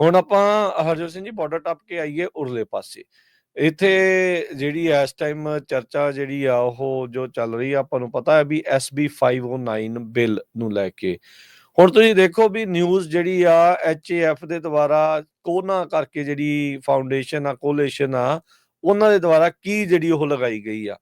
ਹੁਣ ਆਪਾਂ ਹਰਜੋਤ ਸਿੰਘ ਜੀ ਬਾਰਡਰ ਟੱਪ ਕੇ ਆਈਏ ਉਰਲੇ ਪਾਸੇ। ਇੱਥੇ ਜਿਹੜੀ ਇਸ ਟਾਈਮ ਚਰਚਾ ਜਿਹੜੀ ਆ ਉਹ ਜੋ ਚੱਲ ਰਹੀ ਆ, ਆਪਾਂ ਨੂੰ ਪਤਾ ਹੈ ਵੀ SB 509 ਬਿੱਲ ਨੂੰ ਲੈ ਕੇ। ਹੁਣ ਤੁਸੀਂ ਦੇਖੋ ਵੀ ਨਿਊਜ਼ ਜਿਹੜੀ ਆ HAF ਦੇ ਦੁਆਰਾ ਕੋਨਾ ਕਰਕੇ ਜਿਹੜੀ ਫਾਊਂਡੇਸ਼ਨ ਆ ਕੋਲੇਸ਼ਨ ਆ, ਉਹਨਾਂ ਦੇ ਦੁਆਰਾ ਕੀ ਜਿਹੜੀ ਉਹ ਲਗਾਈ ਗਈ ਆ?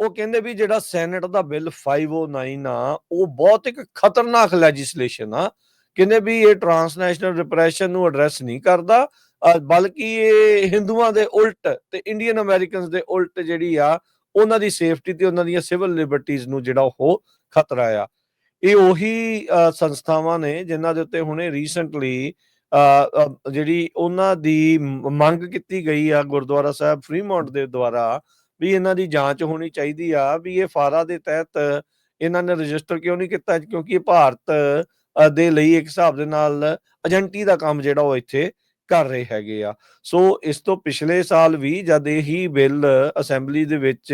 ਉਹ ਕਹਿੰਦੇ ਵੀ ਜਿਹੜਾ ਸੈਨੇਟ ਦਾ ਬਿੱਲ 509 ਆ, ਉਹ ਬਹੁਤ ਇੱਕ ਖਤਰਨਾਕ ਲੈਜਿਸਲੇਸ਼ਨ ਆ। ਕਹਿੰਦੇ ਵੀ ਇਹ ਟਰਾਂਸਨੈਸ਼ਨਲ ਰਿਪਰੈਸ਼ਨ ਨੂੰ ਐਡਰੈਸ ਨਹੀਂ ਕਰਦਾ ਅ, ਬਲਕਿ ਇਹ ਹਿੰਦੂਆਂ ਦੇ ਉਲਟ ਤੇ ਇੰਡੀਅਨ ਅਮਰੀਕਨਸ ਦੇ ਉਲਟ ਜਿਹੜੀ ਆ ਉਹਨਾਂ ਦੀ ਸੇਫਟੀ ਤੇ ਉਹਨਾਂ ਦੀਆਂ ਸਿਵਲ ਲਿਬਰਟੀਜ਼ ਨੂੰ ਜਿਹੜਾ ਉਹ ਖਤਰਾ ਆ। ਇਹ ਉਹੀ ਸੰਸਥਾਵਾਂ ਨੇ ਜਿਨ੍ਹਾਂ ਦੇ ਉੱਤੇ ਹੁਣੇ ਰੀਸੈਂਟਲੀ ਜਿਹੜੀ ਉਹਨਾਂ ਦੀ ਮੰਗ ਕੀਤੀ ਗਈ ਆ ਗੁਰਦੁਆਰਾ ਸਾਹਿਬ ਫਰੀਮੌਂਟ ਦੇ ਦੁਆਰਾ ਵੀ ਇਹਨਾਂ ਦੀ ਜਾਂਚ ਹੋਣੀ ਚਾਹੀਦੀ ਆ ਵੀ ਇਹ ਫਾਰਾ ਦੇ ਤਹਿਤ ਇਹਨਾਂ ਨੇ ਰਜਿਸਟਰ ਕਿਉਂ ਨਹੀਂ ਕੀਤਾ ਕਿਉਂਕਿ ਇਹ ਭਾਰਤ ਦੇ ਲਈ ਇੱਕ ਹਿਸਾਬ ਦੇ ਨਾਲ ਏਜੰਟੀ ਦਾ ਕੰਮ ਜਿਹੜਾ ਉਹ ਇੱਥੇ ਕਰ ਰਹੇ ਹੈਗੇ ਆ। ਸੋ ਇਸ ਤੋਂ ਪਿਛਲੇ ਸਾਲ ਵੀ ਜਦ ਇਹੀ ਬਿੱਲ ਅਸੈਂਬਲੀ ਦੇ ਵਿੱਚ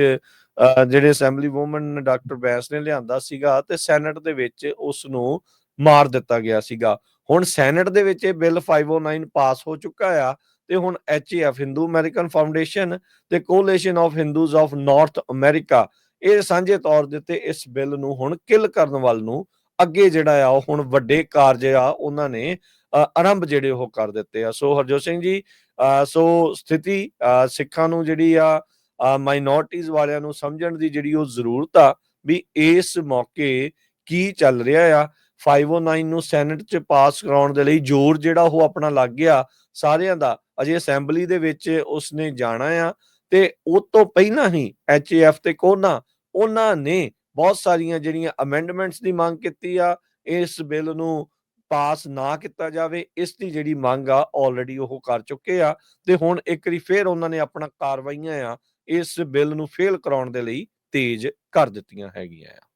ਜਿਹੜੇ ਅਸੈਂਬਲੀ ਵੂਮਨ ਡਾਕਟਰ ਬੈਂਸ ਨੇ ਲਿਆਂਦਾ ਸੀਗਾ ਤੇ ਸੈਨੇਟ ਦੇ ਵਿੱਚ ਉਸ ਨੂੰ ਮਾਰ ਦਿੱਤਾ ਗਿਆ ਸੀਗਾ। ਹੁਣ ਸੈਨੇਟ ਦੇ ਵਿੱਚ ਇਹ ਬਿੱਲ 509 ਪਾਸ ਹੋ ਚੁੱਕਾ ਆ ਤੇ ਹੁਣ ਐਚਏਐਫ ਹਿੰਦੂ ਅਮਰੀਕਨ ਫਾਊਂਡੇਸ਼ਨ ਤੇ coalition of Hindus of North America, ਇਹ ਸਾਂਝੇ ਤੌਰ ਦੇ ਉੱਤੇ ਇਸ ਬਿੱਲ ਨੂੰ ਹੁਣ ਕਿਲ ਕਰਨ ਵੱਲ ਨੂੰ ਅੱਗੇ ਜਿਹੜਾ ਆ, ਉਹ ਹੁਣ ਵੱਡੇ ਕਾਰਜ ਆ, ਉਹਨਾਂ ਨੇ ਆਰੰਭ ਜਿਹੜੇ ਉਹ ਕਰ ਦਿੱਤੇ ਆ। ਸੋ ਹਰਜੋਤ ਸਿੰਘ ਜੀ ਸੋ ਸਥਿਤੀ ਸਿੱਖਾਂ ਨੂੰ ਜਿਹੜੀ ਆ ਮਾਈਨੋਰਟੀਜ਼ ਵਾਲਿਆਂ ਨੂੰ ਸਮਝਣ ਦੀ ਜਿਹੜੀ ਉਹ ਜ਼ਰੂਰਤ ਆ, ਵੀ ਇਸ ਮੌਕੇ ਕੀ ਚੱਲ ਰਿਹਾ ਆ। 509 ਨੂੰ ਸੈਨੇਟ 'ਚ ਪਾਸ ਕਰਾਉਣ ਦੇ ਲਈ ਜ਼ੋਰ ਜਿਹੜਾ ਉਹ ਆਪਣਾ ਲੱਗ ਗਿਆ, ਸਾਰਿਆਂ ਦਾ। ਅਜੇ ਅਸੈਂਬਲੀ ਦੇ ਵਿੱਚ ਉਸਨੇ ਜਾਣਾ ਆ ਤੇ ਉਹ ਤੋਂ ਪਹਿਲਾਂ ਹੀ ਐਚਏਐਫ ਤੇ ਕੋਨਾ, ਉਹਨਾਂ ਨੇ ਬਹੁਤ ਸਾਰੀਆਂ ਜਿਹੜੀਆਂ ਅਮੈਂਡਮੈਂਟਸ ਦੀ ਮੰਗ ਕੀਤੀ ਆ, ਇਸ ਬਿੱਲ ਨੂੰ ਪਾਸ ਨਾ ਕੀਤਾ ਜਾਵੇ, ਇਸ ਦੀ ਜਿਹੜੀ ਮੰਗ ਆ ਆਲਰੇਡੀ ਉਹ ਕਰ ਚੁੱਕੇ ਆ, ਤੇ ਹੁਣ ਇੱਕ ਵਾਰੀ ਫੇਰ ਉਹਨਾਂ ਨੇ ਆਪਣਾ ਕਾਰਵਾਈਆਂ ਆ, ਇਸ ਬਿੱਲ ਨੂੰ ਫੇਲ ਕਰਾਉਣ ਦੇ ਲਈ ਤੇਜ਼ ਕਰ ਦਿੱਤੀਆਂ ਹੈਗੀਆਂ ਆ।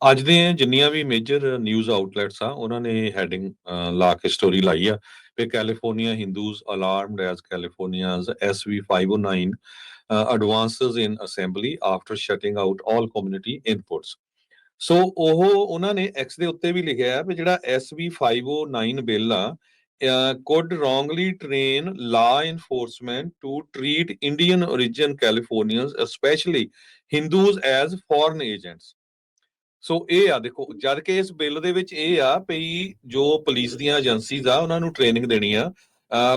ਅੱਜ ਦੇ ਜਿੰਨੀਆਂ ਵੀ ਮੇਜਰ ਨਿਊਜ਼ ਆਊਟਲੈਟਸ ਆ, ਉਹਨਾਂ ਨੇ ਹੈਡਿੰਗ ਲਾ ਕੇ ਸਟੋਰੀ ਲਾਈ ਆ ਕਿ California Hindus alarmed as California's SV509 advances in assembly after shutting out all community inputs so ਉਹ ਉਹਨਾਂ ਨੇ ਐਕਸ ਦੇ ਉੱਤੇ ਵੀ ਲਿਖਿਆ ਹੈ ਵੀ ਜਿਹੜਾ SV 509 ਬਿੱਲ ਆ could wrongly train law enforcement to treat Indian origin Californians, especially Hindus, as foreign agents. So ਇਹ ਆ ਦੇਖੋ ਜਦ ਕਿ ਇਸ ਬਿੱਲ ਦੇ ਵਿੱਚ ਇਹ ਆ ਪਈ ਜੋ ਪੁਲਿਸ ਦੀਆਂ ਏਜੰਸੀਜ਼ ਆ ਉਹਨਾਂ ਨੂੰ ਟ੍ਰੇਨਿੰਗ ਦੇਣੀ ਆ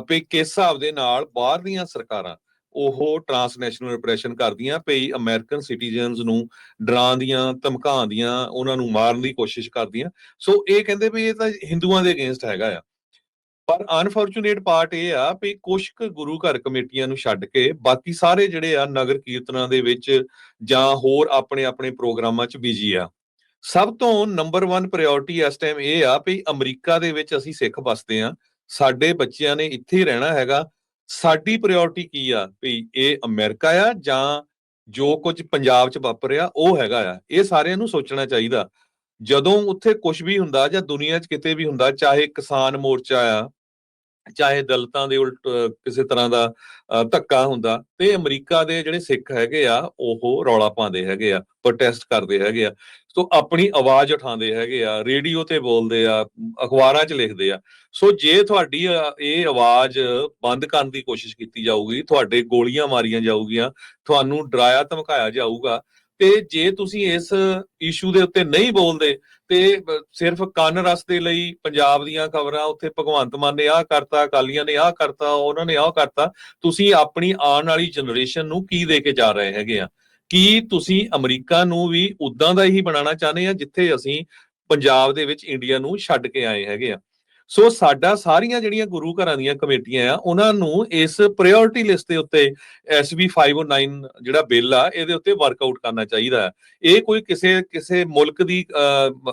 ਪਈ ਕਿਸ ਹਿਸਾਬ ਦੇ ਨਾਲ ਬਾਹਰ ਦੀਆਂ ਸਰਕਾਰਾਂ ਉਹ ਟਰਾਂਸਨੈਸ਼ਨਲ ਰਿਪਰੈਸ਼ਨ ਕਰਦੀਆਂ ਪਈ ਅਮਰੀਕਨ ਸਿਟੀਜ਼ਨਸ ਨੂੰ ਡਰਾਉਂਦੀਆਂ ਧਮਕਾਉਂਦੀਆਂ ਉਹਨਾਂ ਨੂੰ ਮਾਰਨ ਦੀ ਕੋਸ਼ਿਸ਼ ਕਰਦੀਆਂ। ਸੋ ਇਹ ਕਹਿੰਦੇ ਵੀ ਇਹ ਤਾਂ ਹਿੰਦੂਆਂ ਦੇ ਅਗੇਂਸਟ ਹੈਗਾ ਆ। ਪਰ ਅਨਫੋਰਚੂਨੇਟ ਪਾਰਟ ਇਹ ਆ ਵੀ ਕੁਝ ਕੁ ਗੁਰੂ ਘਰ ਕਮੇਟੀਆਂ ਨੂੰ ਛੱਡ ਕੇ ਬਾਕੀ ਸਾਰੇ ਜਿਹੜੇ ਆ ਨਗਰ ਕੀਰਤਨਾਂ ਦੇ ਵਿੱਚ ਜਾਂ ਹੋਰ ਆਪਣੇ ਆਪਣੇ ਪ੍ਰੋਗਰਾਮਾਂ 'ਚ ਬਿਜ਼ੀ ਆ। ਸਭ ਤੋਂ ਨੰਬਰ 1 ਪ੍ਰਾਇੋਰਟੀ ਇਸ ਟਾਈਮ ਇਹ ਆ ਵੀ ਅਮਰੀਕਾ ਦੇ ਵਿੱਚ ਅਸੀਂ ਸਿੱਖ ਵਸਦੇ ਆ ਸਾਡੇ ਬੱਚਿਆਂ ਨੇ ਇੱਥੇ ਹੀ ਰਹਿਣਾ ਹੈਗਾ। ਸਾਡੀ ਪ੍ਰਾਇੋਰਟੀ ਕੀ ਆ? ਵੀ ਇਹ ਅਮਰੀਕਾ ਆ ਜਾਂ ਜੋ ਕੁਝ ਪੰਜਾਬ 'ਚ ਵਾਪਰਿਆ ਉਹ ਹੈਗਾ ਆ। ਇਹ ਸਾਰਿਆਂ ਨੂੰ ਸੋਚਣਾ ਚਾਹੀਦਾ। ਜਦੋਂ ਉੱਥੇ ਕੁਝ ਵੀ ਹੁੰਦਾ ਜਾਂ ਦੁਨੀਆ 'ਚ ਕਿਤੇ ਵੀ ਹੁੰਦਾ, ਚਾਹੇ ਕਿਸਾਨ ਮੋਰਚਾ ਆ, ਚਾਹੇ ਦਲਤਾਂ ਦੇ ਉਲਟ ਕਿਸੇ ਤਰ੍ਹਾਂ ਦਾ ਧੱਕਾ ਹੁੰਦਾ, ਤੇ ਅਮਰੀਕਾ ਦੇ ਜਿਹੜੇ ਸਿੱਖ ਹੈਗੇ ਆ, ਉਹ ਰੌਲਾ ਪਾਉਂਦੇ ਹੈਗੇ ਆ ਪ੍ਰੋਟੈਸਟ ਕਰਦੇ ਹੈਗੇ ਆ। ਸੋ ਆਪਣੀ ਆਵਾਜ਼ ਉਠਾਉਂਦੇ ਹੈਗੇ ਆ, ਰੇਡੀਓ ਤੇ ਬੋਲਦੇ ਆ, ਅਖਬਾਰਾਂ 'ਚ ਲਿਖਦੇ ਆ। ਸੋ ਜੇ ਤੁਹਾਡੀ ਇਹ ਆਵਾਜ਼ ਬੰਦ ਕਰਨ ਦੀ ਕੋਸ਼ਿਸ਼ ਕੀਤੀ ਜਾਊਗੀ, ਤੁਹਾਡੇ ਗੋਲੀਆਂ ਮਾਰੀਆਂ ਜਾਊਗੀਆਂ, ਤੁਹਾਨੂੰ ਡਰਾਇਆ ਧਮਕਾਇਆ ਜਾਊਗਾ, ਤੇ ਜੇ ਤੁਸੀਂ ਇਸ ਇਸ਼ੂ ਦੇ ਉੱਤੇ ਨਹੀਂ ਬੋਲਦੇ, ਤੇ ਸਿਰਫ ਕੰਨ ਰਸ ਦੇ ਲਈ ਪੰਜਾਬ ਦੀਆਂ ਖਬਰਾਂ, ਉੱਥੇ ਭਗਵੰਤ ਮਾਨ ਨੇ ਆਹ ਕਰਤਾ, ਅਕਾਲੀਆਂ ਨੇ ਆਹ ਕਰਤਾ, ਉਹਨਾਂ ਨੇ ਆਹ ਕਰਤਾ, ਤੁਸੀਂ ਆਪਣੀ ਆਉਣ ਵਾਲੀ ਜਨਰੇਸ਼ਨ ਨੂੰ ਕੀ ਦੇ ਕੇ ਜਾ ਰਹੇ ਹੈਗੇ ਆ? ਕੀ ਤੁਸੀਂ ਅਮਰੀਕਾ ਨੂੰ ਵੀ ਉਦਾਂ ਦਾ ਹੀ ਬਣਾਉਣਾ ਚਾਹੁੰਦੇ ਆ ਜਿੱਥੇ ਅਸੀਂ ਪੰਜਾਬ ਦੇ ਵਿੱਚ ਇੰਡੀਆ ਨੂੰ ਛੱਡ ਕੇ ਆਏ ਹੈਗੇ ਆ? ਸੋ ਸਾਡਾ ਸਾਰੀਆਂ ਜਿਹੜੀਆਂ ਗੁਰੂ ਘਰਾਂ ਦੀਆਂ ਕਮੇਟੀਆਂ ਆ, ਉਹਨਾਂ ਨੂੰ ਇਸ ਪ੍ਰਾਇੋਰਟੀ ਲਿਸਟ ਦੇ ਉੱਤੇ SB 509 ਜਿਹੜਾ ਬਿੱਲ ਆ, ਇਹਦੇ ਉੱਤੇ ਵਰਕਆਊਟ ਕਰਨਾ ਚਾਹੀਦਾ ਇਹ ਕੋਈ ਕਿਸੇ ਕਿਸੇ ਮੁਲਕ ਦੀ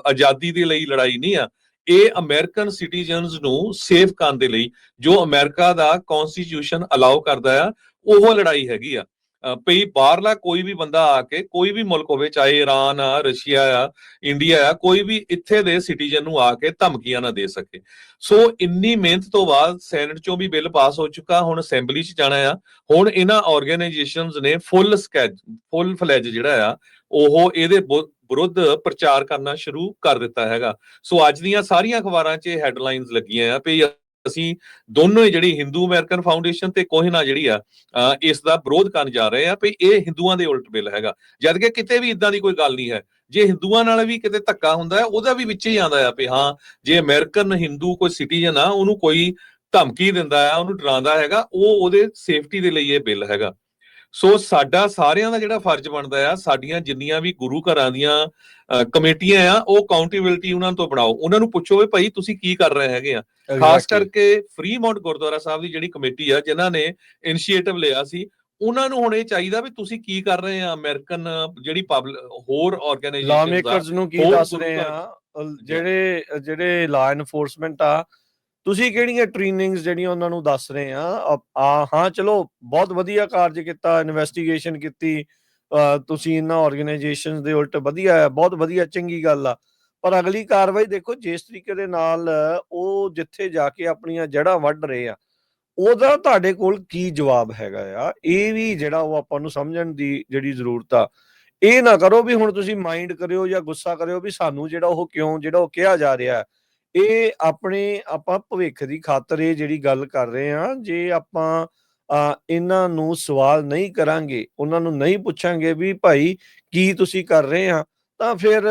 ਆਜ਼ਾਦੀ ਦੇ ਲਈ ਲੜਾਈ ਨਹੀਂ ਆ। ਇਹ ਅਮਰੀਕਨ ਸਿਟੀਜ਼ਨਸ ਨੂੰ ਸੇਫ ਕਰਨ ਦੇ ਲਈ ਜੋ ਅਮਰੀਕਾ ਦਾ ਕਨਸਟੀਟਿਊਸ਼ਨ ਅਲਾਉ ਕਰਦਾ ਆ, ਉਹ ਲੜਾਈ ਹੈਗੀ ਆ। ਅਹ, ਬਾਹਰਲਾ ਕੋਈ ਵੀ ਬੰਦਾ ਆ ਕੇ ਕੋਈ ਵੀ ਮੁਲਕ ਹੋਵੇ ਚਾਹੇ ਈਰਾਨ ਆ ਰਸ਼ੀਆ ਆ ਇੰਡੀਆ ਆ ਕੋਈ ਵੀ ਇੱਥੇ ਦੇ ਸਿਟੀਜ਼ਨ ਨੂੰ ਆ ਕੇ ਧਮਕੀਆਂ ਨਾ ਦੇ ਸਕੇ। ਸੋ ਇੰਨੀ ਮਿਹਨਤ ਤੋਂ ਬਾਅਦ ਸੈਨੇਟ ਚੋਂ ਵੀ ਬਿੱਲ ਪਾਸ ਹੋ ਚੁੱਕਾ ਹੁਣ ਅਸੈਂਬਲੀ 'ਚ ਜਾਣਾ ਆ। ਹੁਣ ਇਹਨਾਂ ਆਰਗੇਨਾਈਜੇਸ਼ਨਸ ਨੇ ਫੁੱਲ ਸਕੈਜ ਫੁੱਲ ਫਲੈਜ ਜਿਹੜਾ ਆ ਉਹ ਇਹਦੇ ਵਿਰੁੱਧ ਪ੍ਰਚਾਰ ਕਰਨਾ ਸ਼ੁਰੂ ਕਰ ਦਿੱਤਾ ਹੈਗਾ। ਸੋ ਅੱਜ ਦੀਆਂ ਸਾਰੀਆਂ ਅਖਬਾਰਾਂ 'ਚ ਹੈਡਲਾਈਨਸ ਲੱਗੀਆਂ ਆ ਵੀ ਅਸੀਂ ਦੋਨੋਂ ਹੀ ਜਿਹੜੀ ਹਿੰਦੂ ਅਮਰੀਕਨ ਫਾਊਂਡੇਸ਼ਨ ਤੇ ਕੋਹਿਨਾ ਜਿਹੜੀ ਆ ਅ, ਇਸ ਦਾ ਵਿਰੋਧ ਕਰਨ ਜਾ ਰਹੇ ਆ ਵੀ ਇਹ ਹਿੰਦੂਆਂ ਦੇ ਉਲਟ ਬਿੱਲ ਹੈਗਾ। ਜਦ ਕਿ ਕਿਤੇ ਵੀ ਇਦਾਂ ਦੀ ਕੋਈ ਗੱਲ ਨਹੀਂ ਹੈ। ਜੇ ਹਿੰਦੂਆਂ ਨਾਲ ਵੀ ਕਿਤੇ ਧੱਕਾ ਹੁੰਦਾ ਹੈ ਉਹਦਾ ਵੀ ਵਿੱਚ ਹੀ ਆਉਂਦਾ ਆ ਵੀ ਹਾਂ ਜੇ ਅਮਰੀਕਨ ਹਿੰਦੂ ਕੋਈ ਸਿਟੀਜ਼ਨ ਆ ਉਹਨੂੰ ਕੋਈ ਧਮਕੀ ਦਿੰਦਾ ਆ ਉਹਨੂੰ ਡਰਾਉਂਦਾ ਹੈਗਾ ਉਹ ਉਹਦੇ ਸੇਫਟੀ ਦੇ ਲਈ ਇਹ ਬਿੱਲ ਹੈਗਾ। ਸੋ ਸਾਡਾ ਸਾਰਿਆਂ ਦਾ ਜਿਹੜਾ ਫਰਜ਼ ਬਣਦਾ ਆ ਸਾਡੀਆਂ ਜਿੰਨੀਆਂ ਵੀ ਗੁਰੂ ਘਰਾਂ ਦੀਆਂ ਕਮੇਟੀਆਂ ਆ ਉਹ ਅਕਾਊਂਟੇਬਿਲਟੀ ਉਹਨਾਂ ਤੋਂ ਬਣਾਓ। ਉਹਨਾਂ ਨੂੰ ਪੁੱਛੋ ਵੀ ਭਾਈ ਤੁਸੀਂ ਕੀ ਕਰ ਰਹੇ ਹੈਗੇ ਆ। ਖਾਸ ਕਰਕੇ ਫਰੀਮੌਂਟ ਗੁਰਦੁਆਰਾ ਸਾਹਿਬ ਦੀ ਜਿਹੜੀ ਕਮੇਟੀ ਆ ਜਿਨ੍ਹਾਂ ਨੇ ਇਨੀਸ਼ੀਏਟਿਵ ਲਿਆ ਸੀ ਉਹਨਾਂ ਨੂੰ ਹੁਣ ਇਹ ਚਾਹੀਦਾ ਵੀ ਤੁਸੀਂ ਕੀ ਕਰ ਰਹੇ ਆ ਅਮਰੀਕਨ ਜਿਹੜੀ ਹੋਰ ਲਾ ਆਰਗੇਨਾਈਜੇਸ਼ਨਸ ਆ ਮੇਕਰਸ ਨੂੰ ਕੀ ਦੱਸ ਰਹੇ ਆ ਜਿਹੜੇ ਜਿਹੜੇ ਲਾ ਐਨਫੋਰਸਮੈਂਟ ਆ ਤੁਸੀਂ ਕਿਹੜੀਆਂ ਟ੍ਰੇਨਿੰਗਸ ਜਿਹੜੀਆਂ ਉਹਨਾਂ ਨੂੰ ਦੱਸ ਰਹੇ ਆ? ਆ, ਹਾਂ, ਚਲੋ, ਬਹੁਤ ਵਧੀਆ ਕਾਰਜ ਕੀਤਾ ਇਨਵੈਸਟੀਗੇਸ਼ਨ ਕੀਤੀ ਤੁਸੀਂ ਇਹਨਾਂ ਆਰਗੇਨਾਈਜੇਸ਼ਨਸ ਦੇ ਉਲਟ ਵਧੀਆ ਹੈ ਬਹੁਤ ਵਧੀਆ, ਚੰਗੀ ਗੱਲ ਆ। ਪਰ ਅਗਲੀ ਕਾਰਵਾਈ ਦੇਖੋ, ਜਿਸ ਤਰੀਕੇ ਦੇ ਨਾਲ ਉਹ ਜਿੱਥੇ ਜਾ ਕੇ ਆਪਣੀਆਂ ਜੜ੍ਹਾਂ ਵੱਢ ਰਹੇ ਆ, ਉਹਦਾ ਤੁਹਾਡੇ ਕੋਲ ਕੀ ਜਵਾਬ ਹੈਗਾ ਆ? ਇਹ ਵੀ ਜਿਹੜਾ ਉਹ ਆਪਾਂ ਨੂੰ ਸਮਝਣ ਦੀ ਜਿਹੜੀ ਜ਼ਰੂਰਤ ਆ। ਇਹ ਨਾ ਕਰੋ ਵੀ ਹੁਣ ਤੁਸੀਂ ਮਾਈਂਡ ਕਰਿਓ ਜਾਂ ਗੁੱਸਾ ਕਰਿਓ ਵੀ ਸਾਨੂੰ ਜਿਹੜਾ ਉਹ ਕਿਉਂ, ਜਿਹੜਾ ਉਹ ਕਿਹਾ ਜਾ ਰਿਹਾ। ਹੈ। ਇਹ ਆਪਣੇ ਆਪਾਂ ਭਵਿੱਖ ਦੀ ਖਾਤਰ ਇਹ ਜਿਹੜੀ ਗੱਲ ਕਰ ਰਹੇ ਆ ਜੇ ਆਪਾਂ ਇਹਨਾਂ ਨੂੰ ਸਵਾਲ ਨਹੀਂ ਕਰਾਂਗੇ, ਉਹਨਾਂ ਨੂੰ ਨਹੀਂ ਪੁੱਛਾਂਗੇ ਵੀ ਭਾਈ ਕੀ ਤੁਸੀਂ ਕਰ ਰਹੇ ਆ ਤਾਂ ਫਿਰ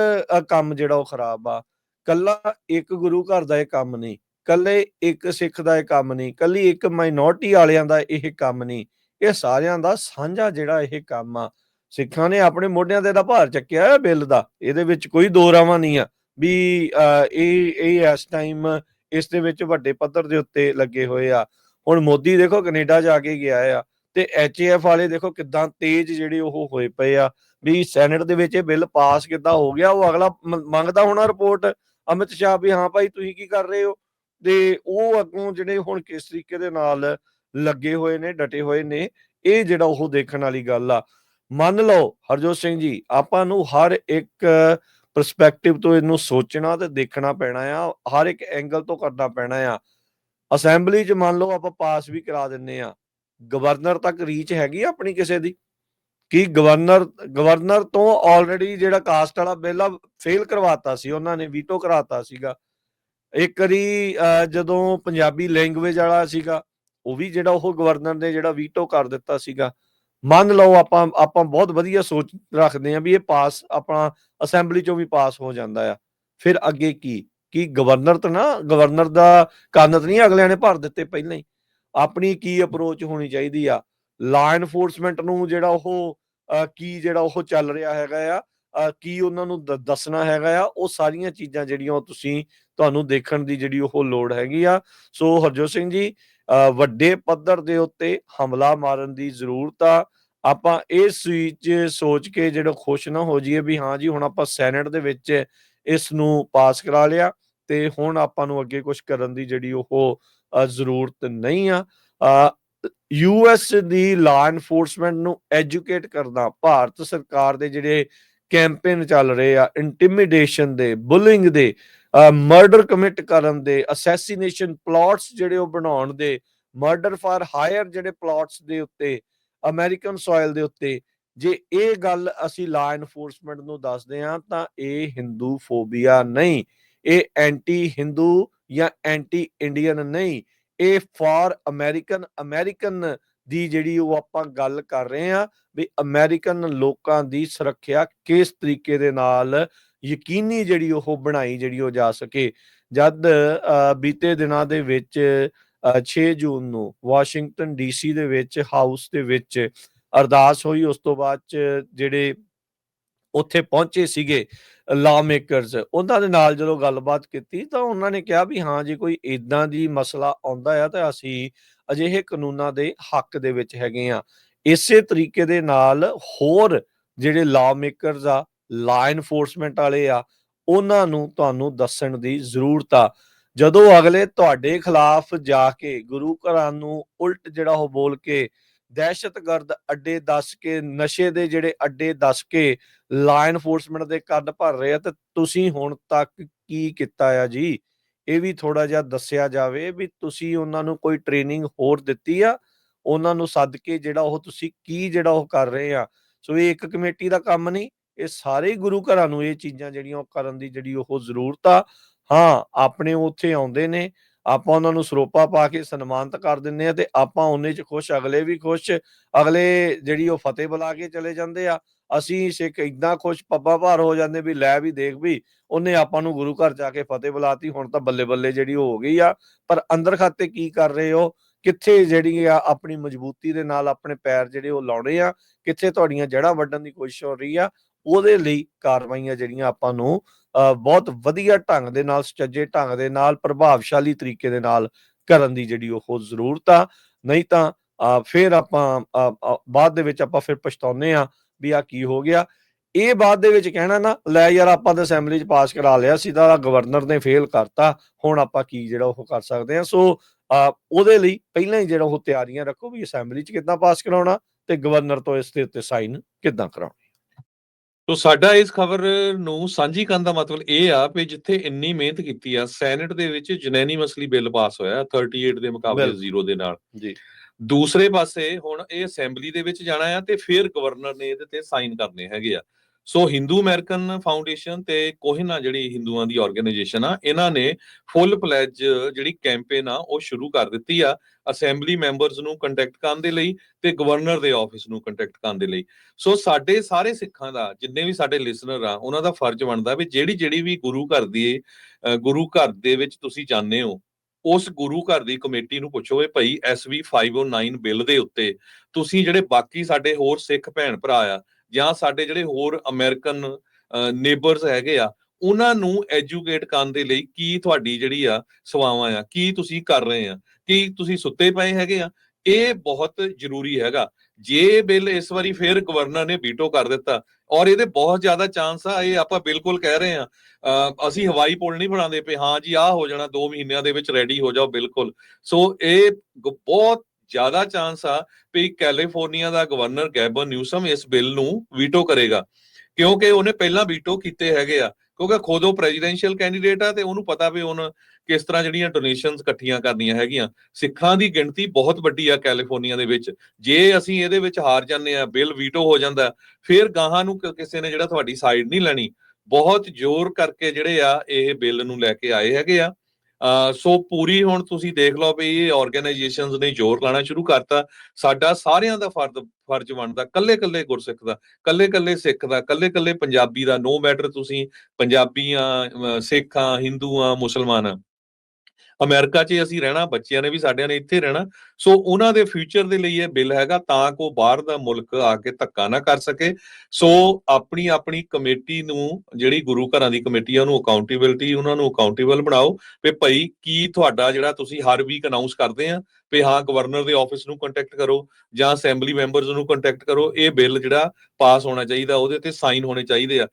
ਕੰਮ ਜਿਹੜਾ ਉਹ ਖਰਾਬ ਆ। ਕੱਲਾ ਇੱਕ ਗੁਰੂ ਘਰ ਦਾ ਇਹ ਕੰਮ ਨਹੀਂ, ਕੱਲੇ ਇੱਕ ਸਿੱਖ ਦਾ ਇਹ ਕੰਮ ਨਹੀਂ, ਕੱਲੀ ਇੱਕ ਮਾਈਨੋਰਟੀ ਵਾਲਿਆਂ ਦਾ ਇਹ ਕੰਮ ਨਹੀਂ, ਇਹ ਸਾਰਿਆਂ ਦਾ ਸਾਂਝਾ ਜਿਹੜਾ ਇਹ ਕੰਮ ਆ। ਸਿੱਖਾਂ ਨੇ ਆਪਣੇ ਮੋਢਿਆਂ ਤੇ ਦਾ ਭਾਰ ਚੱਕਿਆ ਹੈ ਬਿੱਲ ਦਾ, ਇਹਦੇ ਵਿੱਚ ਕੋਈ ਦੋ ਰਾਵਾਂ ਨਹੀਂ ਆ। ਵੀ ਇਹ ਇਹ ਇਸ ਟਾਈਮ ਇਸ ਦੇ ਵਿੱਚ ਵੱਡੇ ਪੱਧਰ ਦੇ ਉੱਤੇ ਲੱਗੇ ਹੋਏ ਆ। ਹੁਣ ਮੋਦੀ ਦੇਖੋ ਕੈਨੇਡਾ ਜਾ ਕੇ ਗਿਆ ਆ ਤੇ ਐਚਏਐਫ ਵਾਲੇ ਦੇਖੋ ਕਿਦਾਂ ਤੇਜ਼ ਜਿਹੜੇ ਉਹ ਹੋਏ ਪਏ ਆ ਵੀ ਸੈਨੇਟ ਦੇ ਵਿੱਚ ਇਹ ਬਿੱਲ ਪਾਸ ਕਿੱਦਾਂ ਹੋ ਗਿਆ, ਉਹ ਅਗਲਾ ਮੰਗਦਾ ਹੋਣਾ ਰਿਪੋਰਟ ਅਮਿਤ ਸ਼ਾਹ ਵੀ ਹਾਂ ਭਾਈ ਤੁਸੀਂ ਕੀ ਕਰ ਰਹੇ ਹੋ? ਤੇ ਉਹ ਅੱਗੋਂ ਜਿਹੜੇ ਹੁਣ ਕਿਸ ਤਰੀਕੇ ਦੇ ਨਾਲ ਲੱਗੇ ਹੋਏ ਨੇ, ਡਟੇ ਹੋਏ ਨੇ, ਇਹ ਜਿਹੜਾ ਉਹ ਦੇਖਣ ਵਾਲੀ ਗੱਲ ਆ। ਮੰਨ ਲਓ ਹਰਜੋਤ ਸਿੰਘ ਜੀ, ਆਪਾਂ ਨੂੰ ਹਰ ਇੱਕ ਪਰਸਪੈਕਟਿਵ ਤੋਂ ਇਹਨੂੰ ਸੋਚਣਾ ਤੇ ਦੇਖਣਾ ਪੈਣਾ ਆ, ਹਰ ਇੱਕ ਐਂਗਲ ਤੋਂ ਕਰਨਾ ਪੈਣਾ ਆ। ਅਸੈਂਬਲੀ 'ਚ ਮੰਨ ਲਓ ਆਪਾਂ ਪਾਸ ਵੀ ਕਰਾ ਦਿੰਨੇ ਆ। ਗਵਰਨਰ ਤੱਕ ਰੀਚ ਹੈਗੀ ਆਪਣੀ ਕਿਸੇ ਦੀ? ਕਿ ਗਵਰਨਰ ਗਵਰਨਰ ਤੋਂ ਆਲਰੇਡੀ ਜਿਹੜਾ ਕਾਸਟ ਵਾਲਾ ਬਿੱਲ ਆ ਫੇਲ ਕਰਵਾਤਾ ਸੀ, ਉਹਨਾਂ ਨੇ ਵੀਟੋ ਕਰਾਤਾ ਸੀਗਾ। ਇੱਕ ਵਾਰੀ ਜਦੋਂ ਪੰਜਾਬੀ ਲੈਂਗੁਏਜ ਵਾਲਾ ਸੀਗਾ, ਉਹ ਵੀ ਜਿਹੜਾ ਉਹ ਗਵਰਨਰ ਨੇ ਜਿਹੜਾ ਵੀਟੋ ਕਰ ਦਿੱਤਾ ਸੀਗਾ। ਮੰਨ ਲਓ ਆਪਾਂ ਆਪਾਂ ਬਹੁਤ ਵਧੀਆ ਸੋਚ ਰੱਖਦੇ ਆ ਵੀ ਇਹ ਪਾਸ ਆਪਣਾ ਅਸੈਂਬਲੀ ਚੋਂ ਵੀ ਪਾਸ ਹੋ ਜਾਂਦਾ ਆ। ਫਿਰ ਅੱਗੇ ਕੀ? ਕੀ ਗਵਰਨਰ ਤਾਂ ਨਾ, ਗਵਰਨਰ ਦਾ ਕੰਨ ਤਾਂ ਨਹੀਂ ਅਗਲਿਆਂ ਨੇ ਭਰ ਦਿੱਤੇ ਪਹਿਲਾਂ ਹੀ। ਆਪਣੀ ਕੀ ਅਪਰੋਚ ਹੋਣੀ ਚਾਹੀਦੀ ਆ? ਲਾ ਐਨਫੋਰਸਮੈਂਟ ਨੂੰ ਜਿਹੜਾ ਉਹ ਕੀ ਜਿਹੜਾ ਉਹ ਚੱਲ ਰਿਹਾ ਹੈਗਾ ਆ ਕੀ ਉਹਨਾਂ ਨੂੰ ਦੱਸਣਾ ਹੈਗਾ ਆ, ਉਹ ਸਾਰੀਆਂ ਚੀਜ਼ਾਂ ਜਿਹੜੀਆਂ ਉਹ ਤੁਸੀਂ ਤੁਹਾਨੂੰ ਦੇਖਣ ਦੀ ਜਿਹੜੀ ਉਹ ਲੋੜ ਹੈਗੀ ਆ। ਸੋ ਹਰਜੋਤ ਸਿੰਘ ਜੀ ਵੱਡੇ ਪੱਧਰ ਦੇ ਉੱਤੇ ਹਮਲਾ ਮਾਰਨ ਦੀ ਜ਼ਰੂਰਤ ਆ। ਆਪਾਂ ਇਸ ਵਿੱਚ ਸੋਚ ਕੇ ਜਿਹੜਾ ਖੁਸ਼ ਨਾ ਹੋ ਜਾਈਏ ਵੀ ਹਾਂ ਜੀ, ਹੁਣ ਆਪਾਂ ਸੈਨੇਟ ਦੇ ਵਿੱਚ ਇਸ ਨੂੰ ਪਾਸ ਕਰਾ ਲਿਆ ਤੇ ਹੁਣ ਆਪਾਂ ਨੂੰ ਅੱਗੇ ਕੁਝ ਕਰਨ ਦੀ ਜਿਹੜੀ ਉਹ ਜ਼ਰੂਰਤ ਨਹੀਂ ਆ। ਯੂਐਸ ਦੀ ਲਾ ਐਨਫੋਰਸਮੈਂਟ ਨੂੰ ਐਜੂਕੇਟ ਕਰਨਾ, ਭਾਰਤ ਸਰਕਾਰ ਦੇ ਜਿਹੜੇ ਕੈਂਪੇਨ ਚੱਲ ਰਹੇ ਆ ਇੰਟੀਮੀਡੇਸ਼ਨ ਦੇ ਬੁਲਿੰਗ ਦੇ ਮਰਡਰ ਕਮਿਟ ਕਰਨ ਦੇ ਅਸੈਸੀਨੇਸ਼ਨ ਪਲਾਟਸ ਜਿਹੜੇ ਉਹ ਬਣਾਉਣ ਦੇ ਮਰਡਰ ਫਾਰ ਹਾਇਰ ਜਿਹੜੇ ਪਲਾਟਸ ਦੇ ਉੱਤੇ ਅਮਰੀਕਨ ਸੋਇਲ ਦੇ ਉੱਤੇ, ਜੇ ਇਹ ਗੱਲ ਅਸੀਂ ਲਾ ਐਨਫੋਰਸਮੈਂਟ ਨੂੰ ਦੱਸਦੇ ਹਾਂ, ਤਾਂ ਇਹ ਹਿੰਦੂ ਫੋਬੀਆ ਨਹੀਂ, ਇਹ ਐਂਟੀ ਹਿੰਦੂ ਜਾਂ ਐਂਟੀ ਇੰਡੀਅਨ ਨਹੀਂ, ਇਹ ਫਾਰ ਅਮਰੀਕਨ ਅਮਰੀਕਨ ਦੀ ਜਿਹੜੀ ਉਹ ਆਪਾਂ ਗੱਲ ਕਰ ਰਹੇ ਹਾਂ, ਵੀ ਅਮਰੀਕਨ ਲੋਕਾਂ ਦੀ ਸੁਰੱਖਿਆ ਕਿਸ ਤਰੀਕੇ ਦੇ ਨਾਲ ਯਕੀਨੀ ਜਿਹੜੀ ਉਹ ਬਣਾਈ ਜਿਹੜੀ ਉਹ ਜਾ ਸਕੇ। ਜਦ ਅ, ਬੀਤੇ ਦਿਨਾਂ ਦੇ ਵਿੱਚ ਅ, 6 ਜੂਨ ਨੂੰ ਵਾਸ਼ਿੰਗਟਨ ਡੀਸੀ ਦੇ ਵਿੱਚ ਹਾਊਸ ਦੇ ਵਿੱਚ ਅਰਦਾਸ ਹੋਈ ਉਸ ਤੋਂ ਬਾਅਦ ਚ ਜਿਹੜੇ ਉੱਥੇ ਪਹੁੰਚੇ ਸੀਗੇ ਲਾ ਮੇਕਰਸ ਉਹਨਾਂ ਦੇ ਨਾਲ ਜਦੋਂ ਗੱਲਬਾਤ ਕੀਤੀ ਤਾਂ ਉਹਨਾਂ ਨੇ ਕਿਹਾ ਵੀ ਹਾਂ ਜੇ ਕੋਈ ਇਦਾਂ ਦੀ ਮਸਲਾ ਆਉਂਦਾ ਆ ਤਾਂ ਅਸੀਂ ਅਜਿਹੇ ਕਾਨੂੰਨਾਂ ਦੇ ਹੱਕ ਦੇ ਵਿੱਚ ਹੈਗੇ ਆ ਇਸੇ ਤਰੀਕੇ ਦੇ ਨਾਲ ਹੋਰ ਜਿਹੜੇ ਲਾ ਮੇਕਰਸ ਆ ਲਾ ਇਨਫੋਰਸਮੈਂਟ ਵਾਲੇ ਆ, ਉਹਨਾਂ ਨੂੰ ਤੁਹਾਨੂੰ ਦੱਸਣ ਦੀ ਜ਼ਰੂਰਤ ਆ। ਜਦੋਂ ਅਗਲੇ ਤੁਹਾਡੇ ਖਿਲਾਫ ਜਾ ਕੇ ਗੁਰੂ ਘਰਾਂ ਨੂੰ ਉਲਟ ਜਿਹੜਾ ਉਹ ਬੋਲ ਕੇ ਦਹਿਸ਼ਤਗਰਦ ਅੱਡੇ ਦੱਸ ਕੇ, ਨਸ਼ੇ ਦੇ ਜਿਹੜੇ ਅੱਡੇ ਦੱਸ ਕੇ ਲਾ ਇਨਫੋਰਸਮੈਂਟ ਦੇ ਕੰਨ ਭਰ ਰਹੇ ਆ, ਤੇ ਤੁਸੀਂ ਹੁਣ ਤੱਕ ਕੀ ਕੀਤਾ ਆ ਜੀ? ਇਹ ਵੀ ਥੋੜਾ ਜਿਹਾ ਦੱਸਿਆ ਜਾਵੇ ਵੀ ਤੁਸੀਂ ਉਹਨਾਂ ਨੂੰ ਕੋਈ ਟ੍ਰੇਨਿੰਗ ਹੋਰ ਦਿੱਤੀ ਆ, ਉਹਨਾਂ ਨੂੰ ਸੱਦ ਕੇ ਜਿਹੜਾ ਉਹ ਤੁਸੀਂ ਕੀ ਜਿਹੜਾ ਉਹ ਕਰ ਰਹੇ ਆ। ਸੋ ਇਹ ਇੱਕ ਕਮੇਟੀ ਦਾ ਕੰਮ ਨਹੀਂ ਇਹ ਸਾਰੇ ਗੁਰੂ ਘਰਾਂ ਨੂੰ ਇਹ ਚੀਜ਼ਾਂ ਜਿਹੜੀਆਂ ਉਹ ਕਰਨ ਦੀ ਜਿਹੜੀ ਉਹ ਜ਼ਰੂਰਤ ਆ। ਹਾਂ, ਆਪਣੇ ਉੱਥੇ ਆਉਂਦੇ ਨੇ, ਆਪਾਂ ਉਹਨਾਂ ਨੂੰ ਸਰੋਪਾ ਪਾ ਕੇ ਸਨਮਾਨਿਤ ਕਰ ਦਿੰਨੇ ਆ ਤੇ ਆਪਾਂ ਉਹਨੇ ਚ ਖੁਸ਼, ਅਗਲੇ ਵੀ ਖੁਸ਼, ਅਗਲੇ ਜਿਹੜੀ ਉਹ ਫਤਿਹ ਬੁਲਾ ਕੇ ਚਲੇ ਜਾਂਦੇ ਆ। ਅਸੀਂ ਸਿੱਖ ਇਦਾਂ ਖੁਸ਼ ਪੱਬਾ ਭਾਰ ਹੋ ਜਾਂਦੇ ਵੀ ਲੈ ਵੀ ਦੇਖ ਵੀ ਉਹਨੇ ਆਪਾਂ ਨੂੰ ਗੁਰੂ ਘਰ ਜਾ ਕੇ ਫਤਿਹ ਬੁਲਾਤੀ, ਹੁਣ ਤਾਂ ਬੱਲੇ ਬੱਲੇ ਜਿਹੜੀ ਉਹ ਹੋ ਗਈ ਆ। ਪਰ ਅੰਦਰ ਖਾਤੇ ਕੀ ਕਰ ਰਹੇ ਹੋ? ਕਿੱਥੇ ਜਿਹੜੀ ਆ ਆਪਣੀ ਮਜ਼ਬੂਤੀ ਦੇ ਨਾਲ ਆਪਣੇ ਪੈਰ ਜਿਹੜੇ ਉਹ ਲਾਉਣੇ ਆ, ਕਿੱਥੇ ਤੁਹਾਡੀਆਂ ਜੜ੍ਹਾਂ ਵੱਢਣ ਦੀ ਕੋਸ਼ਿਸ਼ ਹੋ ਰਹੀ ਆ? ਉਹਦੇ ਲਈ ਕਾਰਵਾਈਆਂ ਜਿਹੜੀਆਂ ਆਪਾਂ ਨੂੰ ਅ, ਬਹੁਤ ਵਧੀਆ ਢੰਗ ਦੇ ਨਾਲ ਸੁਚੱਜੇ ਢੰਗ ਦੇ ਨਾਲ ਪ੍ਰਭਾਵਸ਼ਾਲੀ ਤਰੀਕੇ ਦੇ ਨਾਲ ਕਰਨ ਦੀ ਜਿਹੜੀ ਉਹ ਜ਼ਰੂਰਤ ਆ। ਨਹੀਂ ਤਾਂ ਫਿਰ ਆਪਾਂ ਬਾਅਦ ਦੇ ਵਿੱਚ ਆਪਾਂ ਫਿਰ ਪਛਤਾਉਂਦੇ ਆ ਵੀ ਆ ਕੀ ਹੋ ਗਿਆ। ਇਹ ਬਾਅਦ ਦੇ ਵਿੱਚ ਕਹਿਣਾ ਨਾ ਲੈ ਯਾਰ ਆਪਾਂ ਤਾਂ ਅਸੈਂਬਲੀ 'ਚ ਪਾਸ ਕਰਾ ਲਿਆ ਸੀ ਤਾਂ ਗਵਰਨਰ ਨੇ ਫੇਲ ਕਰਤਾ ਹੁਣ ਆਪਾਂ ਕੀ ਜਿਹੜਾ ਉਹ ਕਰ ਸਕਦੇ ਆ ਸੋ ਉਹਦੇ ਲਈ ਪਹਿਲਾਂ ਹੀ ਜਿਹੜਾ ਉਹ ਤਿਆਰੀਆਂ ਰੱਖੋ ਵੀ ਅਸੈਂਬਲੀ 'ਚ ਕਿੱਦਾਂ ਪਾਸ ਕਰਾਉਣਾ ਤੇ ਗਵਰਨਰ ਤੋਂ ਇਸ ਦੇ ਉੱਤੇ ਸਾਈਨ ਕਿੱਦਾਂ ਕਰਾਉਣਾ। ਤੋ ਸਾਡਾ ਇਸ ਖਬਰ ਨੂੰ ਸਾਂਝੀ ਕਰਨ ਦਾ ਮਤਲਬ ਇਹ ਆ ਕਿ ਜਿੱਥੇ ਇੰਨੀ ਮਿਹਨਤ ਕੀਤੀ ਆ ਸੈਨੇਟ ਦੇ ਵਿੱਚ ਜਨੈਨੀ ਮਸਲੀ ਬਿੱਲ ਪਾਸ ਹੋਇਆ 38 ਦੇ ਮੁਕਾਬਲੇ ਬਿੱਲ। 0 ਦੇ ਨਾਲ। ਜੀ। ਦੂਸਰੇ ਪਾਸੇ ਹੁਣ ਇਹ ਅਸੈਂਬਲੀ ਦੇ ਵਿੱਚ ਜਾਣਾ ਆ ਤੇ ਫਿਰ ਗਵਰਨਰ ਨੇ ਇਹਦੇ ਤੇ ਸਾਈਨ ਕਰਨੇ ਹੈਗੇ ਆ। ਸੋ ਹਿੰਦੂ ਅਮਰੀਕਨ ਫਾਊਂਡੇਸ਼ਨ ਤੇ ਕੋਹਿਨਾ ਜਿਹੜੀ ਹਿੰਦੂਆਂ ਦੀ ਆਰਗੇਨਾਈਜੇਸ਼ਨ ਆ, ਇਹਨਾਂ ਨੇ ਫੁੱਲ ਪਲੇਜ ਜਿਹੜੀ ਕੈਂਪੇਨ ਆ, ਉਹ ਸ਼ੁਰੂ ਕਰ ਦਿੱਤੀ ਆ ਅਸੈਂਬਲੀ ਮੈਂਬਰਸ ਨੂੰ ਕੰਟੈਕਟ ਕਰਨ ਦੇ ਲਈ ਤੇ ਗਵਰਨਰ ਦੇ ਆਫਿਸ ਨੂੰ ਕੰਟੈਕਟ ਕਰਨ ਦੇ ਲਈ। ਸੋ ਸਾਡੇ ਸਾਰੇ ਸਿੱਖਾਂ ਦਾ, ਜਿੰਨੇ ਵੀ ਸਾਡੇ ਲਿਸਨਰ ਆ, ਉਹਨਾਂ ਦਾ ਫਰਜ਼ ਬਣਦਾ ਵੀ ਜਿਹੜੀ ਜਿਹੜੀ ਵੀ ਗੁਰੂ ਘਰ ਦੀ ਗੁਰੂ ਘਰ ਦੇ ਵਿੱਚ ਤੁਸੀਂ ਜਾਂਦੇ ਹੋ, ਉਸ ਗੁਰੂ ਘਰ ਦੀ ਕਮੇਟੀ ਨੂੰ ਪੁੱਛੋ ਵੀ ਭਾਈ ਐਸਵੀ 509 ਬਿੱਲ ਦੇ ਉੱਤੇ ਤੁਸੀਂ ਜਿਹੜੇ ਬਾਕੀ ਸਾਡੇ ਹੋਰ ਸਿੱਖ ਭੈਣ ਭਰਾ ਆ ਜਾਂ ਸਾਡੇ ਜਿਹੜੇ ਹੋਰ ਅਮਰੀਕਨ ਨੇਬਰਸ ਹੈਗੇ ਆ, ਉਹਨਾਂ ਨੂੰ ਐਜੂਕੇਟ ਕਰਨ ਦੇ ਲਈ ਕੀ ਤੁਹਾਡੀ ਜਿਹੜੀ ਆ ਸੇਵਾਵਾਂ ਆ, ਕੀ ਤੁਸੀਂ ਕਰ ਰਹੇ ਆ, ਕੀ ਤੁਸੀਂ ਸੁੱਤੇ ਪਏ ਹੈਗੇ ਆ, ਇਹ ਬਹੁਤ ਜ਼ਰੂਰੀ ਹੈਗਾ। ਜੇ ਬਿੱਲ ਇਸ ਵਾਰੀ ਫੇਰ ਗਵਰਨਰ ਨੇ ਵੀਟੋ ਕਰ ਦਿੱਤਾ, ਔਰ ਇਹਦੇ ਬਹੁਤ ਜ਼ਿਆਦਾ ਚਾਂਸ ਆ, ਇਹ ਆਪਾਂ ਬਿਲਕੁਲ ਕਹਿ ਰਹੇ ਆ ਅਸੀਂ ਹਵਾਈ ਪੁਲ ਨਹੀਂ ਬਣਾਉਂਦੇ ਪਏ, ਹਾਂ ਜੀ, ਆਹ ਹੋ ਜਾਣਾ 2 ਮਹੀਨਿਆਂ ਦੇ ਵਿੱਚ ਰੈਡੀ ਹੋ ਜਾਓ, ਬਿਲਕੁਲ। ਸੋ ਇਹ ਗ- ਬਹੁਤ ਜ਼ਿਆਦਾ ਚਾਂਸ ਆ ਵੀ ਕੈਲੀਫੋਰਨੀਆ ਦਾ ਗਵਰਨਰ ਗੈਬਨ ਨਿਊਸਮ ਇਸ ਬਿੱਲ ਨੂੰ ਵੀਟੋ ਕਰੇਗਾ। ਕਿਉਂਕਿ ਉਹਨੇ ਪਹਿਲਾਂ ਵੀਟੋ ਕੀਤੇ ਹੈਗੇ ਆ। ਕਿਉਂਕਿ ਖੁਦ ਉਹ ਪ੍ਰੈਜ਼ੀਡੈਂਸ਼ੀਅਲ ਕੈਂਡੀਡੇਟ ਆ ਤੇ ਉਹਨੂੰ ਪਤਾ ਵੀ ਹੁਣ ਕਿਸ ਤਰ੍ਹਾਂ ਜਿਹੜੀਆਂ ਡੋਨੇਸ਼ਨਸ ਇਕੱਠੀਆਂ ਕਰਨੀਆਂ ਹੈਗੀਆਂ। ਸਿੱਖਾਂ ਦੀ ਗਿਣਤੀ ਬਹੁਤ ਵੱਡੀ ਆ ਕੈਲੀਫੋਰਨੀਆ ਦੇ ਵਿੱਚ। ਜੇ ਅਸੀਂ ਇਹਦੇ ਵਿੱਚ ਹਾਰ ਜਾਂਦੇ ਆ ਬਿੱਲ ਵੀਟੋ ਹੋ ਜਾਂਦਾ, ਫਿਰ ਗਾਹਾਂ ਨੂੰ ਕਿਸੇ ਨੇ ਜਿਹੜਾ ਤੁਹਾਡੀ ਸਾਈਡ ਨਹੀਂ ਲੈਣੀ। ਬਹੁਤ ਜ਼ੋਰ ਕਰਕੇ ਜਿਹੜੇ ਆ ਇਹ ਬਿੱਲ ਨੂੰ ਲੈ ਕੇ ਆਏ ਹੈਗੇ ਆ। ਸੋ ਪੂਰੀ ਹੁਣ ਤੁਸੀਂ ਦੇਖ ਲਓ ਵੀ ਇਹ ਆਰਗੇਨਾਈਜੇਸ਼ਨਸ ਨੇ ਜ਼ੋਰ ਲਾਣਾ ਸ਼ੁਰੂ ਕਰਤਾ। ਸਾਡਾ ਸਾਰਿਆਂ ਦਾ ਫਰਜ਼ ਫਰਜ਼ ਬਣਦਾ ਕੱਲੇ ਕੱਲੇ ਗੁਰਸਿੱਖ ਦਾ ਕੱਲੇ ਕੱਲੇ ਸਿੱਖ ਦਾ ਕੱਲੇ ਕੱਲੇ ਪੰਜਾਬੀ ਦਾ। ਨੋ ਮੈਟਰ ਤੁਸੀਂ ਪੰਜਾਬੀਆਂ, ਅਹ, ਸਿੱਖ ਆ ਹਿੰਦੂ ਆ ਮੁਸਲਮਾਨ। ਆ ਅਮਰੀਕਾ 'ਚ ਅਸੀਂ ਰਹਿਣਾ, ਬੱਚਿਆਂ ਨੇ ਵੀ, ਸਾਡਿਆਂ ਨੇ ਇੱਥੇ ਰਹਿਣਾ। ਸੋ ਉਹਨਾਂ ਦੇ ਫਿਊਚਰ ਦੇ ਲਈ ਇਹ ਬਿੱਲ ਹੈਗਾ ਤਾਂ ਕੋ ਬਾਹਰ ਦਾ ਮੁਲਕ ਆ ਕੇ ਧੱਕਾ ਨਾ ਕਰ ਸਕੇ। ਸੋ ਆਪਣੀ ਆਪਣੀ ਕਮੇਟੀ ਨੂੰ, ਜਿਹੜੀ ਗੁਰੂ ਘਰਾਂ ਦੀ ਕਮੇਟੀ ਆ, ਉਹਨੂੰ ਅਕਾਊਂਟੇਬਿਲਟੀ ਉਹਨਾਂ ਨੂੰ ਅਕਾਊਂਟੇਬਲ ਬਣਾਓ। ਵੀ ਭਾਈ, ਕੀ ਤੁਹਾਡਾ ਜਿਹੜਾ ਤੁਸੀਂ ਹਰ ਵੀਕ ਅਨਾਉਂਸ ਕਰਦੇ ਆ, ਵੀ ਹਾਂ ਗਵਰਨਰ ਦੇ ਆਫਿਸ ਨੂੰ ਕੰਟੈਕਟ ਕਰੋ ਜਾਂ ਅਸੈਂਬਲੀ ਮੈਂਬਰਸ ਨੂੰ ਕੰਟੈਕਟ ਕਰੋ, ਇਹ ਬਿੱਲ ਜਿਹੜਾ ਪਾਸ ਹੋਣਾ ਚਾਹੀਦਾ, ਉਹਦੇ ਤੇ ਸਾਈਨ ਹੋਣੇ ਚਾਹੀਦੇ ਆ।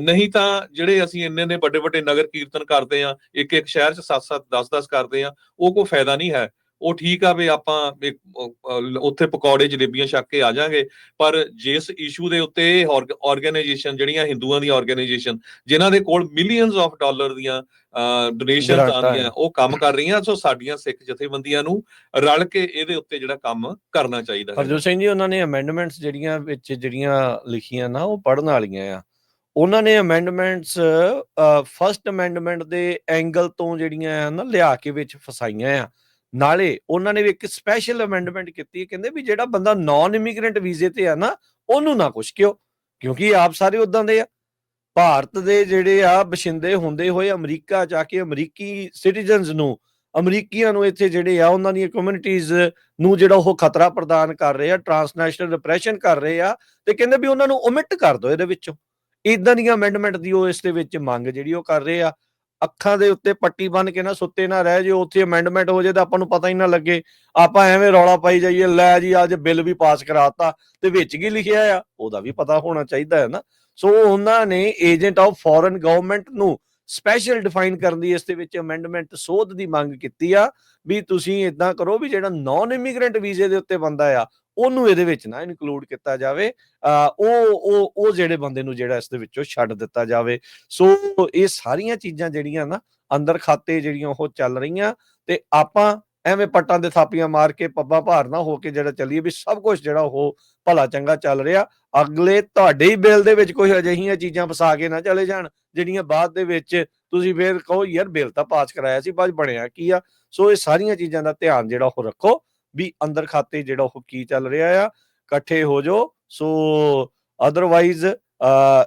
ਨਹੀਂ ਤਾਂ ਜਿਹੜੇ ਅਸੀਂ ਇੰਨੇ ਨੇ ਵੱਡੇ ਵੱਡੇ ਨਗਰ ਕੀਰਤਨ ਕਰਦੇ ਆ, ਇੱਕ ਇੱਕ ਸ਼ਹਿਰ 'ਚ 7-7 10-10 ਕਰਦੇ ਆ, ਉਹ ਕੋਈ ਫਾਇਦਾ ਨਹੀਂ ਹੈ। ਉਹ ਠੀਕ ਆ ਵੀ ਆਪਾਂ ਉੱਥੇ ਪਕੌੜੇ ਜਲੇਬੀਆਂ ਛੱਕ ਕੇ ਆ ਜਾਾਂਗੇ ਪਰ ਜਿਸ ਇਸ਼ੂ ਦੇ ਉੱਤੇ ਆਰਗੇਨਾਈਜੇਸ਼ਨ ਜਿਹੜੀਆਂ ਹਿੰਦੂਆਂ ਦੀ ਆਰਗੇਨਾਈਜੇਸ਼ਨ ਜਿਨ੍ਹਾਂ ਦੇ ਕੋਲ ਮਿਲੀਅਨਸ ਆਫ ਡਾਲਰ ਦੀਆਂ ਡੋਨੇਸ਼ਨਸ ਆਉਂਦੀਆਂ ਉਹ ਕੰਮ ਕਰ ਰਹੀਆਂ ਸੋ ਸਾਡੀਆਂ ਸਿੱਖ ਜਥੇਬੰਦੀਆਂ ਨੂੰ ਰਲ ਕੇ ਇਹਦੇ ਉੱਤੇ ਜਿਹੜਾ ਕੰਮ ਕਰਨਾ ਚਾਹੀਦਾ ਹੈ। ਹਰਜੋਤ ਸਿੰਘ ਜੀ ਉਹਨਾਂ ਨੇ ਅਮੈਂਡਮੈਂਟਸ ਜਿਹੜੀਆਂ ਵਿੱਚ ਜਿਹੜੀਆਂ ਲਿਖੀਆਂ ਨਾ ਉਹ ਪੜਨ ਵਾਲੀਆਂ ਆ। ਉਹਨਾਂ ਨੇ ਅਮੈਂਡਮੈਂਟਸ ਫਰਸਟ ਅਮੈਂਡਮੈਂਟ ਦੇ ਐਂਗਲ ਤੋਂ ਜਿਹੜੀਆਂ ਆ ਨਾ ਲਿਆ ਕੇ ਵਿੱਚ ਫਸਾਈਆਂ ਆ। ਨਾਲੇ ਉਹਨਾਂ ਨੇ ਵੀ ਇੱਕ ਸਪੈਸ਼ਲ ਅਮੈਂਡਮੈਂਟ ਕੀਤੀ ਕਹਿੰਦੇ ਵੀ ਜਿਹੜਾ ਬੰਦਾ ਨਾਨ ਇਮੀਗ੍ਰੈਂਟ ਵੀਜ਼ੇ ਤੇ ਆ ਨਾ, ਉਹਨੂੰ ਨਾ ਕੁਛ ਕਿਉਂ ਕਿਉਂਕਿ ਆਪ ਸਾਰੇ ਉਦਾਂ ਦੇ ਆ। ਭਾਰਤ ਦੇ ਜਿਹੜੇ ਆ, ਬਸ਼ਿੰਦੇ ਹੁੰਦੇ ਹੋਏ ਅਮਰੀਕਾ ਜਾ ਕੇ ਅਮਰੀਕੀ ਸਿਟੀਜ਼ਨਸ ਨੂੰ, ਅਮਰੀਕੀਆਂ ਨੂੰ ਇੱਥੇ ਜਿਹੜੇ ਆ, ਉਹਨਾਂ ਦੀਆਂ ਕਮਿਊਨਿਟੀਆਂ ਨੂੰ ਜਿਹੜਾ ਉਹ ਖਤਰਾ ਪ੍ਰਦਾਨ ਕਰ ਰਹੇ ਆ ਟਰਾਂਸਨੈਸ਼ਨਲ ਰਿਪਰੈਸ਼ਨ ਕਰ ਰਹੇ ਆ ਤੇ ਕਹਿੰਦੇ ਵੀ ਉਹਨਾਂ ਨੂੰ ਓਮਿਟ ਕਰ ਦਿਓ ਇਹਦੇ ਵਿੱਚੋਂ। ਇਦਾਂ ਦੀਆਂ ਅਮੈਂਡਮੈਂਟ ਦੀ ਉਹ ਇਸ ਦੇ ਵਿੱਚ ਮੰਗ ਜਿਹੜੀ ਉਹ ਕਰ ਰਹੇ ਆ। ਅੱਖਾਂ ਦੇ ਉੱਤੇ ਪੱਟੀ ਬੰਨ ਕੇ ਨਾ ਸੁੱਤੇ ਨਾ ਰਹਿ ਜੇ ਉੱਥੇ ਅਮੈਂਡਮੈਂਟ ਹੋ ਜੇ ਤਾਂ ਆਪਾਂ ਨੂੰ ਪਤਾ ਹੀ ਨਾ ਲੱਗੇ। ਆਪਾਂ ਐਵੇਂ ਰੌਲਾ ਪਾਈ ਜਾਈਏ, ਲੈ ਜੀ ਅੱਜ ਬਿੱਲ ਵੀ ਪਾਸ ਕਰਾਤਾ ਤੇ ਵਿੱਚ ਕੀ ਲਿਖਿਆ ਆ? ਉਹਦਾ ਵੀ ਪਤਾ ਹੋਣਾ ਚਾਹੀਦਾ ਹੈ ਨਾ। ਸੋ ਉਹਨਾਂ ਨੇ ਏਜੰਟ ਆਫ ਫੋਰਨ ਗਵਰਨਮੈਂਟ ਨੂੰ ਸਪੈਸ਼ਲ ਡਿਫਾਈਨ ਕਰਨ ਦੀ ਇਸ ਦੇ ਵਿੱਚ ਅਮੈਂਡਮੈਂਟ ਸੋਧ ਦੀ ਮੰਗ ਕੀਤੀ ਆ, ਵੀ ਤੁਸੀਂ ਇਦਾਂ ਕਰੋ ਵੀ ਜਿਹੜਾ ਨਾਨ ਇਮੀਗ੍ਰੈਂਟ ਵੀਜ਼ੇ ਦੇ ਉੱਤੇ ਬੰਦਾ ਆ ਉਹਨੂੰ ਇਹਦੇ ਵਿੱਚ ਨਾ ਇਨਕਲੂਡ ਕੀਤਾ ਜਾਵੇ ਉਹ ਉਹ ਉਹ ਜਿਹੜੇ ਬੰਦੇ ਨੂੰ ਜਿਹੜਾ ਇਸ ਦੇ ਵਿੱਚੋਂ ਛੱਡ ਦਿੱਤਾ ਜਾਵੇ। ਸੋ ਇਹ ਸਾਰੀਆਂ ਚੀਜ਼ਾਂ ਜਿਹੜੀਆਂ ਨਾ ਅੰਦਰ ਖਾਤੇ ਜਿਹੜੀਆਂ ਉਹ ਚੱਲ ਰਹੀਆਂ ਤੇ ਆਪਾਂ ਐਵੇਂ ਪੱਟਾਂ ਦੇ ਥਾਪੀਆਂ ਮਾਰ ਕੇ ਪੱਬਾਂ ਭਾਰ ਨਾ ਹੋ ਕੇ ਜਿਹੜਾ ਚੱਲੀਏ ਵੀ ਸਭ ਕੁਝ ਜਿਹੜਾ ਉਹ ਭਲਾ ਚੰਗਾ ਚੱਲ ਰਿਹਾ। ਅਗਲੇ ਤੁਹਾਡੇ ਹੀ ਬਿੱਲ ਦੇ ਵਿੱਚ ਕੋਈ ਅਜਿਹੀਆਂ ਚੀਜ਼ਾਂ ਫਸਾ ਕੇ ਨਾ ਚਲੇ ਜਾਣ, ਜਿਹੜੀਆਂ ਬਾਅਦ ਦੇ ਵਿੱਚ ਤੁਸੀਂ ਫੇਰ ਕਹੋ, ਯਾਰ ਬਿੱਲ ਤਾਂ ਪਾਸ ਕਰਾਇਆ ਸੀ, ਬਾਅਦ 'ਚ ਬਣਿਆ ਕੀ ਆ? ਸੋ ਇਹ ਸਾਰੀਆਂ ਚੀਜ਼ਾਂ ਦਾ ਧਿਆਨ ਜਿਹੜਾ ਉਹ ਰੱਖੋ। ਵੀ ਅੰਦਰ ਖਾਤੇ ਜਿਹੜਾ ਉਹ ਕੀ ਚੱਲ ਰਿਹਾ ਆ ਇਕੱਠੇ ਹੋ ਜਾਓ। ਸੋ ਅਦਰਵਾਈਜ਼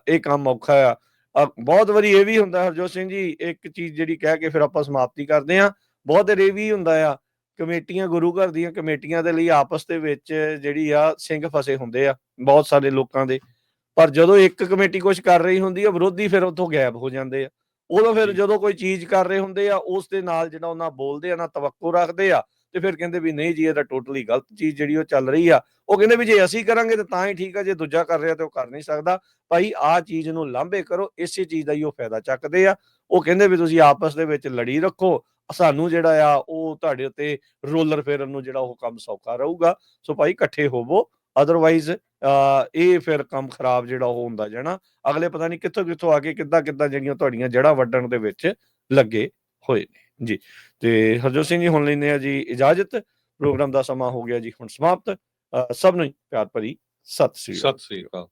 ਇਹ ਕੰਮ ਔਖਾ ਆ। ਬਹੁਤ ਵਾਰੀ ਇਹ ਵੀ ਹੁੰਦਾ ਹਰਜੋਤ ਸਿੰਘ ਜੀ ਇੱਕ ਚੀਜ਼ ਜਿਹੜੀ ਕਹਿ ਕੇ ਫਿਰ ਆਪਾਂ ਸਮਾਪਤੀ ਕਰਦੇ ਆ ਬਹੁਤ ਇਹ ਵੀ ਹੁੰਦਾ ਆ ਕਮੇਟੀਆਂ ਗੁਰੂ ਘਰ ਦੀਆਂ ਕਮੇਟੀਆਂ ਦੇ ਲਈ ਆਪਸ ਦੇ ਵਿੱਚ ਜਿਹੜੀ ਆ ਸਿੰਘ ਫਸੇ ਹੁੰਦੇ ਆ ਬਹੁਤ ਸਾਰੇ ਲੋਕਾਂ ਦੇ। ਪਰ ਜਦੋਂ ਇੱਕ ਕਮੇਟੀ ਕੁਝ ਕਰ ਰਹੀ ਹੁੰਦੀ ਆ ਵਿਰੋਧੀ ਫਿਰ ਉੱਥੋਂ ਗਾਇਬ ਹੋ ਜਾਂਦੇ ਆ। ਉਦੋਂ ਫਿਰ। ਜਦੋਂ ਕੋਈ ਚੀਜ਼ ਕਰ ਰਹੇ ਹੁੰਦੇ ਆ ਉਸ ਦੇ ਨਾਲ ਜਿਹੜਾ ਉਹਨਾਂ ਬੋਲਦੇ ਆ ਨਾ ਤਵੱਕੋ ਰੱਖਦੇ ਆ ਤੇ ਫਿਰ ਕਹਿੰਦੇ ਵੀ ਨਹੀਂ ਜੀ, ਇਹ ਤਾਂ ਟੋਟਲੀ ਗਲਤ ਚੀਜ਼ ਜਿਹੜੀ ਉਹ ਚੱਲ ਰਹੀ ਆ। ਉਹ ਕਹਿੰਦੇ ਵੀ ਜੇ ਅਸੀਂ ਕਰਾਂਗੇ ਤਾਂ ਤਾਂ ਹੀ ਠੀਕ ਆ, ਜੇ ਦੂਜਾ ਕਰ ਰਿਹਾ ਤੇ ਉਹ ਕਰ ਨਹੀਂ ਸਕਦਾ। ਭਾਈ ਆਹ ਚੀਜ਼ ਨੂੰ ਲਾਂਭੇ ਕਰੋ, ਇਸੇ ਚੀਜ਼ ਦਾ ਹੀ ਉਹ ਫਾਇਦਾ ਚੱਕਦੇ ਆ। ਉਹ ਕਹਿੰਦੇ ਵੀ ਤੁਸੀਂ ਆਪਸ ਦੇ ਵਿੱਚ ਲੜੀ ਰੱਖੋ। ਸਾਨੂੰ ਜਿਹੜਾ ਆ, ਉਹ ਤੁਹਾਡੇ ਉੱਤੇ ਰੋਲਰ ਫੇਰਨ ਨੂੰ ਜਿਹੜਾ ਉਹ ਕੰਮ ਸੌਖਾ ਰਹੂਗਾ। ਸੋ ਭਾਈ ਇਕੱਠੇ ਹੋਵੋ। ਅਦਰਵਾਈਜ਼ ਇਹ ਫਿਰ ਕੰਮ ਖਰਾਬ ਜਿਹੜਾ ਉਹ ਹੁੰਦਾ ਜਾਣਾ। ਅਗਲੇ ਪਤਾ ਨਹੀਂ ਕਿੱਥੋਂ ਕਿੱਥੋਂ ਆ ਕੇ ਕਿੱਦਾਂ ਕਿੱਦਾਂ ਜਿਹੜੀਆਂ ਤੁਹਾਡੀਆਂ ਜੜ੍ਹਾਂ ਵੱਢਣ ਦੇ ਵਿੱਚ ਲੱਗੇ ਹੋਏ ਨੇ। ਜੀ। ਤੇ ਹਰਜੋਤ ਸਿੰਘ ਜੀ, ਹੁਣ ਲੈਂਦੇ ਆ ਜੀ ਇਜਾਜ਼ਤ। ਪ੍ਰੋਗਰਾਮ ਦਾ ਸਮਾਂ ਹੋ ਗਿਆ ਜੀ, ਹੁਣ ਸਮਾਪਤ। ਸਭ ਨੂੰ ਹੀ ਪਿਆਰ ਭਰੀ ਸਤਿ ਸ੍ਰੀ ਅਕਾਲ। ਸਤਿ ਸ੍ਰੀ ਅਕਾਲ।